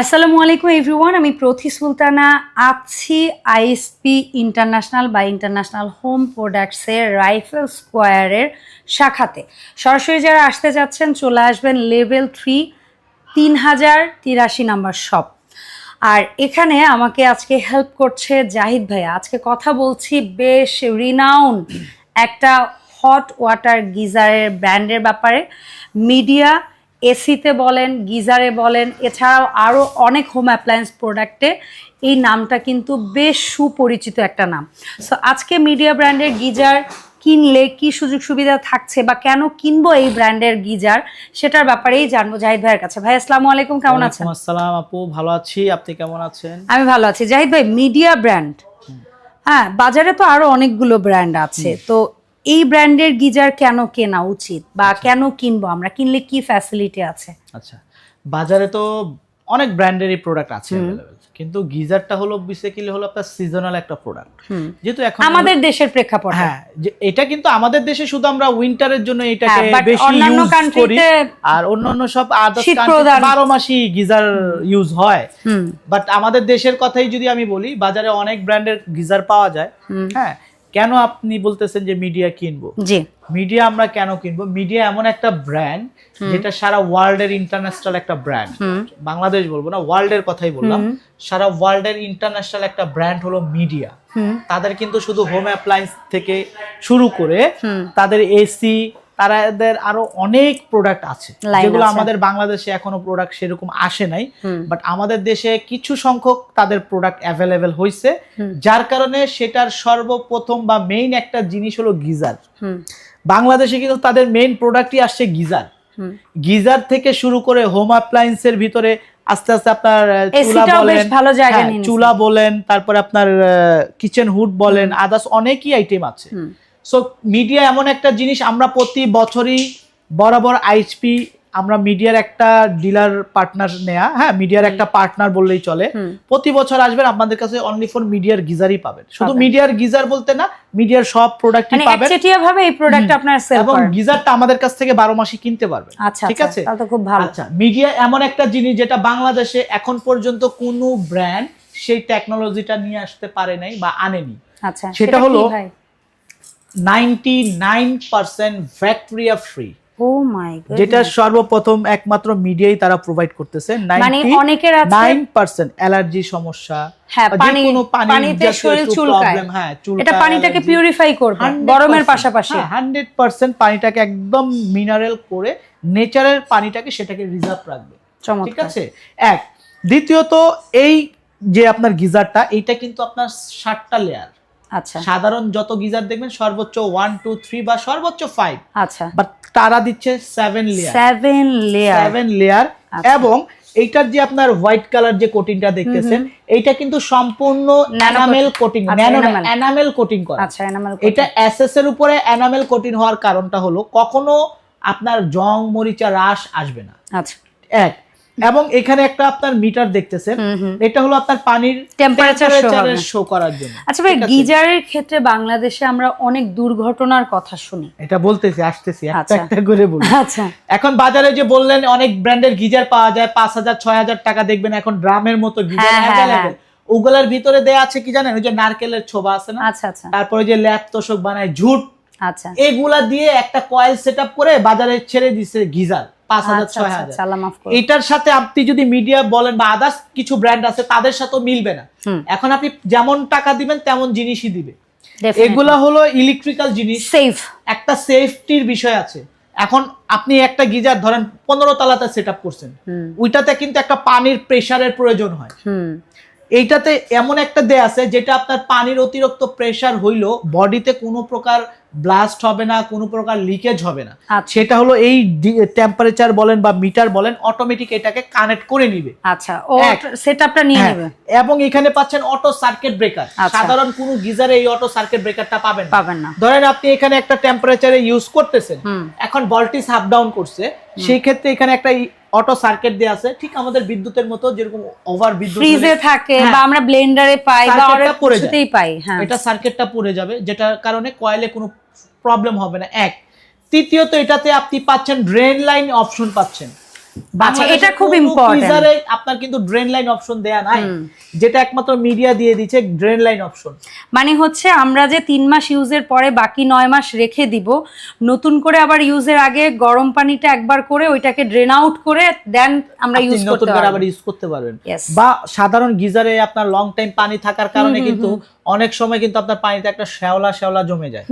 আসসালামু আলাইকুম এভরিওয়ান আমি প্রথি সুলতানা আছি আইএসপি ইন্টারন্যাশনাল বা ইন্টারন্যাশনাল হোম প্রোডাক্টসের রাইফেল স্কোয়ারের শাখাতে। সরাসরি যারা আসতে যাচ্ছেন, চলে আসবেন লেভেল থ্রি, তিন হাজার তিরাশি নাম্বার শপ। আর এখানে আমাকে আজকে হেল্প করছে জাহিদ ভাইয়া। আজকে কথা বলছি বেশ রিনাউন একটা হট ওয়াটার গিজারের ব্র্যান্ডের ব্যাপারে। মিডিয়া এসিতে বলেন গিজারে বলেন এছাড়াও আরও অনেক হোম অ্যাপ্লায়েন্স প্রোডাক্টে এই নামটা কিন্তু বেশ সুপরিচিত একটা নাম। সো আজকে মিডিয়া ব্র্যান্ডের গিজার কিনলে কি সুযোগ সুবিধা থাকছে বা কেন কিনবো এই ব্র্যান্ডের গিজার সেটার ব্যাপারেই জানব জাহিদ ভাইয়ের কাছে। ভাই আসসালামু আলাইকুম কেমন আছেন? আসসালাম আপু ভালো আছি। আপনি কেমন আছেন? আমি ভালো আছি। জাহিদ ভাই মিডিয়া ব্র্যান্ড হ্যাঁ বাজারে তো আরও অনেকগুলো ব্র্যান্ড আছে। তো এই ব্র্যান্ডের গিজার কেন কেনা উচিত? বা কেন কিনবো আমরা? কিনলে কি ফ্যাসিলিটি আছে? আচ্ছা বাজারে তো অনেক ব্র্যান্ডেরই প্রোডাক্ট আছে কিন্তু গিজারটা হলো বেসিক্যালি হলো আপনার সিজনাল একটা প্রোডাক্ট যেহেতু এখন আমাদের দেশের প্রেক্ষাপট। হ্যাঁ যে এটা কিন্তু আমাদের দেশে শুধু আমরা উইন্টারের জন্য এটাকে হ্যাঁ, but বেশি ইউজ করি। আর অন্যান্য সব আদার্স প্রধান। বারো মাসই গিজার ইউজ হয়। হুম। বাট আমাদের দেশের কথাই যদি আমি বলি বাজারে অনেক ব্র্যান্ডের গিজার পাওয়া যায়। হ্যাঁ কেন আপনি বলতেছেন যে মিডিয়া কিনবো? জি। মিডিয়া আমরা কেন কিনবো? মিডিয়া এমন একটা ব্র্যান্ড যেটা সারা ওয়ার্ল্ড এর ইন্টারন্যাশনাল একটা ব্র্যান্ড বাংলাদেশ বলব না ওয়ার্ল্ড এর কথাই বললাম। সারা ওয়ার্ল্ড এর ইন্টারন্যাশনাল একটা ব্র্যান্ড হলো মিডিয়া হুম। তাদের কিন্তু শুধু হোম অ্যাপ্লায়েন্স থেকে শুরু করে তাদের এসি তাদের আরও অনেক প্রোডাক্ট আছে যেগুলো আমাদের বাংলাদেশে এখনও প্রোডাক্ট সেরকম আসে নাই বাট আমাদের দেশে কিছু সংখ্যক তাদের প্রোডাক্ট অ্যাভেলেবেল হয়েছে যার কারণে সেটার সর্বপ্রথম বা মেইন একটা জিনিস হলো গিজার। বাংলাদেশে কিন্তু তাদের মেইন প্রোডাক্টই আসছে গিজার। গিজার থেকে শুরু করে হোম অ্যাপ্লায়েন্সের ভিতরে আস্তে আস্তে আপনার চুলা বলেন ভালো জায়গা হ্যাঁ। চুলা বলেন তারপরে আপনার কিচেন হুড বলেন আদার্স অনেকই আইটেম আছে। সো মিডিয়া এমন একটা জিনিস আমরা প্রতি বছরই বরাবর আইএসপি আমরা মিডিয়ার একটা ডিলার পার্টনার নেয়া হ্যাঁ মিডিয়ার একটা পার্টনার বললেই চলে। প্রতি বছর আসবেন আপনাদের কাছে অনলি ফর মিডিয়ার গিজারই পাবেন। শুধু মিডিয়ার গিজার বলতে না মিডিয়ার সব প্রোডাক্টই মানে পাবেন। একচেটিয়া ভাবে এই প্রোডাক্ট আপনার সেল এবং গিজারটা আমাদের কাছ থেকে বারো মাসই কিনতে পারবেন। আচ্ছা ঠিক আচ্ছা আছে? তাহলে খুব ভালো। আচ্ছা মিডিয়া এমন একটা জিনিস যেটা বাংলাদেশে এখন পর্যন্ত কোনো ব্র্যান্ড সেই টেকনোলজিটা নিয়ে আসতে পারে নাই বা আনেনি। আচ্ছা সেটা হলো ভাই ninety nine percent bacteria free oh my God যেটা সর্বপ্রথম একমাত্র মিডিয়াই তারা প্রোভাইড করতেছে। মানে অনেকের আছে নাইন পার্সেন্ট অ্যালার্জি সমস্যা হ্যাঁ পানি পানিতে শরীর চুলকায়। হ্যাঁ এটা পানিটাকে পিউরিফাই করবে গরমের পাশাপাশি। হান্ড্রেড পার্সেন্ট পানিটাকে একদম মিনারেল করে নেচারের পানিটাকে সেটাকে রিজার্ভ রাখবে। ঠিক আছে? এক। দ্বিতীয়ত এই যে আপনার গিজারটা এইটা কিন্তু আপনার ষাটটা লেয়ার আচ্ছা। সাধারণ যত গিজার দেখবেন সর্বোচ্চ ওয়ান টু থ্রি বা সর্বোচ্চ ফাইভ আচ্ছা। বাট তারা দিচ্ছে seven layer seven layer seven layer. এবং এইটার যে আপনার হোয়াইট কালার যে কোটিংটা দেখতেছেন এইটা কিন্তু সম্পূর্ণ এনামেল কোটিং। এনামেল কোটিং করা। আচ্ছা এনামেল এটা এসএস এর উপরে এনামেল কোটিং হওয়ার কারণটা হলো কখনো আপনার জং মরিচা রাস আসবে না। আচ্ছা। এক এবং এখানে একটা আপনার মিটার দেখতেছেন। এটা হলো আপনার পানির টেম্পারেচার শো করার জন্য। আচ্ছা ভাই গিজারের ক্ষেত্রে বাংলাদেশে আমরা অনেক দুর্ঘটনার কথা শুনি। এটা বলতেছি আসতেছি একটা আচ্ছা। একটা করে বলি। আচ্ছা। এখন বাজারে যে বললেন অনেক ব্র্যান্ডের গিজার পাওয়া যায় পাঁচ হাজার ছয় হাজার টাকা দেখবেন এখন ড্রামের মতো গিজার হ্যাঁ, হ্যাঁ, অ্যাভেলেবেল ওগুলার ভিতরে দেয়া আছে কি জানেন? ওই যে নারকেলের ছোবা আছে না? আচ্ছা আচ্ছা। তারপরে যে ল্যাপ তোষক বানায় ঝুট। আচ্ছা। এগুলা দিয়ে একটা কয়েল সেট করে বাজারে ছেড়ে দিছে গিজার। পাঁচ হাজার আচ্ছা ছয় আচ্ছা হাজার। আচ্ছা। এটার সাথে আপনি যদি মিডিয়া বলেন বা আদার্স কিছু ব্র্যান্ড আছে তাদের সাথেও মিলবে না। এখন আপনি যেমন টাকা দিবেন তেমন জিনিসই দিবে। এগুলা হলো ইলেকট্রিক্যাল জিনিস। সেফ একটা সেফটির বিষয় আছে। এখন আপনি একটা গিজার ধরেন পনেরো তালাতে সেট আপ করছেন ওইটাতে কিন্তু একটা পানির প্রেসারের প্রয়োজন হয়। হুম। এইটাতে এমন একটা দেয়া আছে যেটা আপনার পানির অতিরিক্ত প্রেসার হইল বডিতে কোনো প্রকার ব্লাস্ট হবে না কোনো প্রকার লিকেজ হবে না। আচ্ছা। সেটা হলো এই টেম্পারেচার বলেন বা মিটার বলেন অটোমেটিক এটাকে কানেক্ট করে নিবে। আচ্ছা ও সেটআপটা নিয়ে হ্যাঁ, নেবে। এবং এখানে পাচ্ছেন অটো সার্কিট ব্রেকার। সাধারণ কোনো গিজারে এই অটো সার্কিট ব্রেকারটা পাবেন না। পাবেন না। ধরেন আপনি এখানে একটা টেম্পারেচারে ইউজ করতেছেন। এখন ভোল্টেজ হাফ ডাউন করছে। সেই ক্ষেত্রে এখানে একটা অটো সার্কিট দেয়া আছে ঠিক আমাদের বিদ্যুতের মতো যেরকম ওভার বিদ্যুৎ ফ্রিজে থাকে হ্যাঁ। বা আমরা ব্লেন্ডারে পাই বা অনেক কিছুতেই পাই হ্যাঁ। এটা সার্কিটটা পড়ে যাবে যেটার কারণে কয়েলে কোনো প্রবলেম হবে না। এক তৃতীয়ত এটাতে আপনি পাচ্ছেন ড্রেন লাইন অপশন পাচ্ছেন। আচ্ছা, এটা খুব important। আপনার কিন্তু ড্রেন লাইন অপশন দেয়া নাই যেটা একমাত্র মিডিয়া দিয়ে দিচ্ছে ড্রেন লাইন অপশন মানে হচ্ছে আমরা যে তিন মাস ইউজের পরে বাকি নয় মাস রেখে দিব নতুন করে আবার ইউজের আগে গরম পানিটা একবার করে ওইটাকে ড্রেন আউট করে দেন আমরা ইউজ করতে করে আবার ইউজ করতে পারবেন. বা সাধারণ গিজারে আপনার লং টাইম পানি থাকার কারণে কিন্তু অনেক সময় কিন্তু আপনার পানিতে একটা শ্যাওলা শ্যাওলা জমে যায়।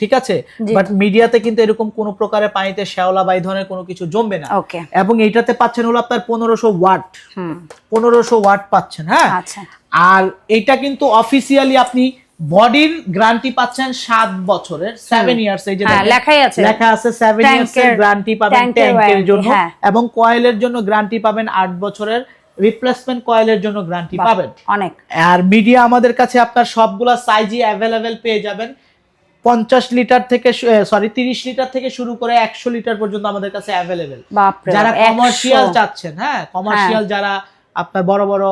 ঠিক আছে? বাট মিডিয়াতে কিন্তু এরকম কোন প্রকারের পানিতে শ্যাওলা বা এই ধরনের কোনো কিছু জমবে না। এবং এইটাতে পাচ্ছেন হলো আপনার পনেরোশো ওয়াট। পনেরোশো ওয়াট পাচ্ছেন হ্যাঁ? আচ্ছা। আর এটা কিন্তু অফিসিয়ালি আপনি বডির গ্যারান্টি পাচ্ছেন সাত বছরের সেভেন ইয়ার্স এই যে হ্যাঁ, লেখাই আছে। লেখা আছে সেভেন ইয়ার্স এর গ্যারান্টি পাবেন ট্যাঙ্কের জন্য। হ্যাঁ। এবং কয়েলের জন্য গ্যারান্টি পাবেন আট বছরের রিপ্লেসমেন্ট কয়েলের জন্য গ্যারান্টি পাবেন। অনেক। আর মিডিয়া আমাদের কাছে আপনার সবগুলা সাইজই অ্যাভেলেবেল পেয়ে যাবেন। পঞ্চাশ লিটার থেকে সরি তিরিশ লিটার থেকে শুরু করে একশো লিটার পর্যন্ত আমাদের কাছে অ্যাভেলেবেল যারা কমার্শিয়াল চাচ্ছেন হ্যাঁ কমার্শিয়াল যারা আপনার বড় বড়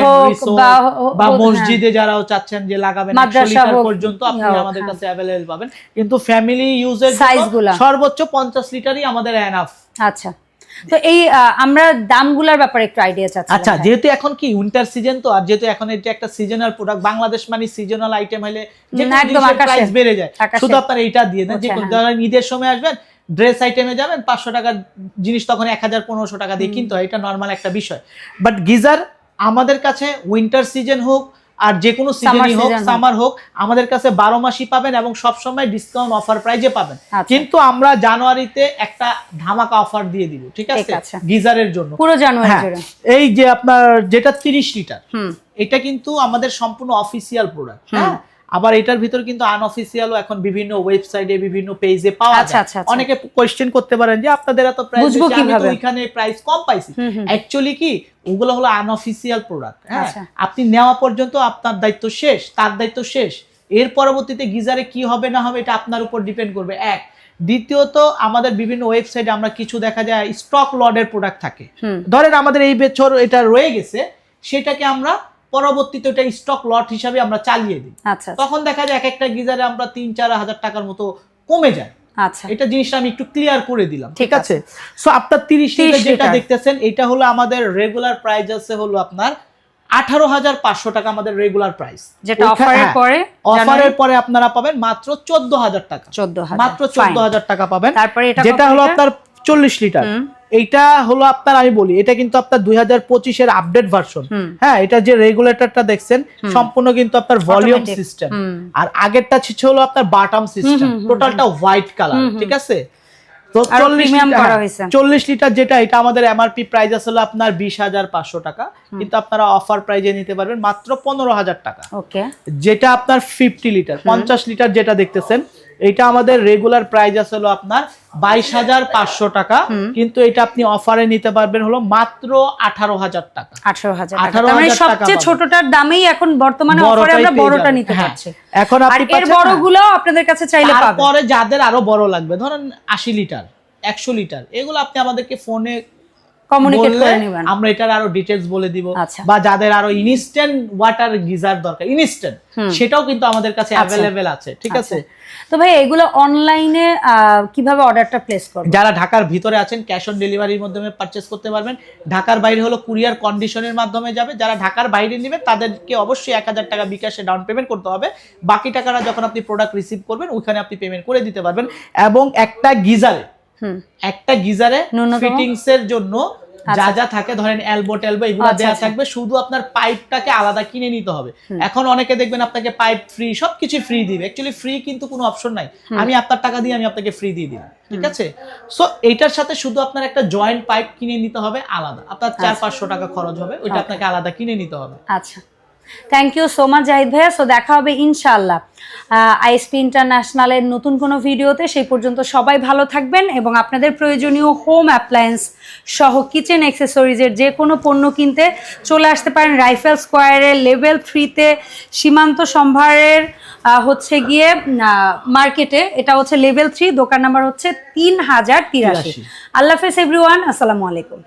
হোক বা বা মসজিদে যারাও চাচ্ছেন যে লাগাবেন লিটার পর্যন্ত আপনি আমাদের হ্যাঁ। কাছে অ্যাভেলেবেল পাবেন। কিন্তু ফ্যামিলি ইউজের সর্বোচ্চ পঞ্চাশ লিটারই আমাদের এনাফ আচ্ছা। তো এই আমরা দামগুলোর ব্যাপারে একটু আইডিয়া চাচ্ছি আচ্ছা যেহেতু এখন কি উইন্টার সিজন তো আর যেহেতু এখন এটা একটা সিজনাল প্রোডাক্ট বাংলাদেশ মানে সিজনাল আইটেম হলে যে একদম প্রাইস বেড়ে যায়। শুধু আপনার এইটা দিয়ে দেন যে হ্যাঁ। ধরেন ঈদের সময় আসবেন ড্রেস আইটেমে যাবেন পাঁচশো টাকার জিনিস তখন এক হাজার পনেরোশো টাকা দিয়ে কিনতে হয় এটা নর্মাল একটা বিষয়। বাট গিজার আমাদের কাছে উইন্টার সিজন হোক আর যে কোনো সিজনই হোক সামার হোক আমাদের কাছে বারো মাসই পাবেন এবং সবসময় ডিসকাউন্ট অফার প্রাইজে পাবেন। আচ্ছা। কিন্তু আমরা জানুয়ারিতে একটা ধামাকা অফার দিয়ে দিব ঠিক আছে? গিজারের জন্য। পুরো জানুয়ারি হ্যাঁ, এই যে আপনার যেটা তিরিশ লিটার হুম। এটা কিন্তু আমাদের সম্পূর্ণ অফিসিয়াল প্রোডাক্ট হ্যাঁ? আবার এটার ভিতর কিন্তু আনঅফিসিয়ালও এখন বিভিন্ন ওয়েবসাইটে বিভিন্ন পেজে পাওয়া আচ্ছা, যায় আচ্ছা, আচ্ছা। অনেকে কোয়েশ্চেন করতে পারেন যে আপনাদের এত প্রাইস আমি তো কীভাবে? ওইখানে প্রাইস কম পাইছি। অ্যাকচুয়ালি কি ওগুলো হলো আনঅফিসিয়াল প্রোডাক্ট হ্যাঁ। আপনি নেওয়া পর্যন্ত আপনার দায়িত্ব শেষ তার দায়িত্ব শেষ এর পরবর্তীতে গিজারে কি হবে না হবে এটা আপনার উপর ডিপেন্ড করবে এক দ্বিতীয়ত আমাদের বিভিন্ন ওয়েবসাইটে আমরা কিছু দেখা যায় স্টক লডের প্রোডাক্ট থাকে ধরেন আমাদের এই বছর এটা রয়ে গেছে সেটাকে আমরা পরবর্তীতে ওটা স্টক লট হিসাবে আমরা চালিয়ে দিই। আচ্ছা আচ্ছা, তখন দেখা যায় এক একটা গিজারে আমরা তিন চার হাজার টাকার মতো কমে যায়। আচ্ছা। এটা জিনিসটা আমি একটু ক্লিয়ার করে দিলাম ঠিক আছে? সো আপনার তিরিশ 30 যেটা দেখতেছেন এটা হলো আমাদের রেগুলার প্রাইস আছে হলো আপনার আঠারো হাজার পাঁচশো টাকা আমাদের রেগুলার প্রাইস যেটা অফারের পরে অফারের পরে আপনারা পাবেন মাত্র চোদ্দ হাজার টাকা। চোদ্দ মাত্র চোদ্দ হাজার টাকা পাবেন। তারপরে যেটা হলো আপনার চল্লিশ লিটার। এইটা হলো আপনার আমি বলি এটা কিন্তু আপনার দুই হাজার পঁচিশের আপডেট ভার্সন হ্যাঁ এটা যে রেগুলেটরটা দেখছেন সম্পূর্ণ কিন্তু আপনার ভলিউম সিস্টেম। আর আগেরটা ছিল হলো আপনার বাটাম সিস্টেম টোটালটা হোয়াইট কালার ঠিক আছে? তো হ্যাঁ। চল্লিশ লিটার যেটা এটা আমাদের এমআরপি প্রাইস আসলে আপনার বিশ হাজার পাঁচশো টাকা। কিন্তু আপনারা অফার প্রাইজে নিতে পারবেন মাত্র পনেরো হাজার টাকা। যেটা আপনার ফিফটি লিটার পঞ্চাশ লিটার যেটা দেখতেছেন এটা আমাদের রেগুলার প্রাইস আছে হলো আপনার বাইশ হাজার পাঁচশো টাকা। কিন্তু এটা আপনি অফারে নিতে পারবেন হলো মাত্র আঠারো হাজার টাকা। আঠারো হাজার 18,000 মানে সবচেয়ে ছোটটার দামেই এখন বর্তমানে অফারে আমরা বড়টা নিতে হ্যাঁ। পারছি। এখন আপনি এর না? বড়গুলো আপনাদের কাছে চাইলে পাবেন। তারপরে যাদের আরও বড় লাগবে ধরেন আশি লিটার একশো লিটার এগুলো আপনি আমাদেরকে ফোনে কমিউনিকেট বললে করে নেবেন। আমরা এটার আরও ডিটেলস বলে দিব। আচ্ছা। বা যাদের আরও ইনস্ট্যান্ট ওয়াটার গিজার দরকার ইনস্ট্যান্ট সেটাও কিন্তু আমাদের কাছে অ্যাভেলেবেল আছে ঠিক আছে? তো ভাই এগুলো অনলাইনে কীভাবে অর্ডারটা প্লেস করব? যারা ঢাকার ভিতরে আছেন ক্যাশ অন ডেলিভারির মাধ্যমে পারচেস করতে পারবেন। ঢাকার বাইরে হলো কুরিয়ার কন্ডিশনের মাধ্যমে যাবে। যারা ঢাকার বাইরে নেবেন তাদেরকে অবশ্যই এক হাজার টাকা বিকাশে ডাউন পেমেন্ট করতে হবে। বাকি টাকাটা যখন আপনি প্রোডাক্ট রিসিভ করবেন ওইখানে আপনি পেমেন্ট করে দিতে পারবেন। এবং একটা গিজারে একটা গিজারে? ফিটিংস এর জন্য যা যা থাকে ধরেন এলবো টেলবো এগুলো আচ্ছা, দেওয়া আচ্ছা। থাকবে শুধু আপনার পাইপটাকে আলাদা কিনে নিতে হবে। এখন অনেকে দেখবেন আপনাকে পাইপ ফ্রি সবকিছু ফ্রি দিবে। অ্যাকচুয়ালি ফ্রি কিন্তু কোনো অপশন নাই। আমি আপনার টাকা দিয়ে আমি আপনাকে ফ্রি দিয়ে দিলাম ঠিক আছে? সো এইটার সাথে শুধু আপনার একটা জয়েন্ট পাইপ কিনে নিতে হবে আলাদা। আপনার চার পাঁচশো টাকা খরচ হবে ওইটা আপনাকে আলাদা কিনে নিতে হবে। আচ্ছা। Thank you so much Zahid ভাইয়া। সো দেখা হবে ইনশাআল্লাহ। আইএসপি ইন্টারন্যাশনালের নতুন কোনো ভিডিওতে সেই পর্যন্ত সবাই ভালো থাকবেন এবং আপনাদের প্রয়োজনীয় হোম অ্যাপ্লায়েন্স সহ কিচেন অ্যাক্সেসরিজের যে কোনো পণ্য কিনতে চলে আসতে পারেন রাইফেল স্কোয়ারের লেভেল থ্রিতে সীমান্ত সম্ভারের হচ্ছে গিয়ে মার্কেটে এটা হচ্ছে লেভেল থ্রি দোকান নাম্বার হচ্ছে তিন হাজার তিরাশি। আল্লাহ হাফেজ এভরিওয়ান আসসালামু আলাইকুম।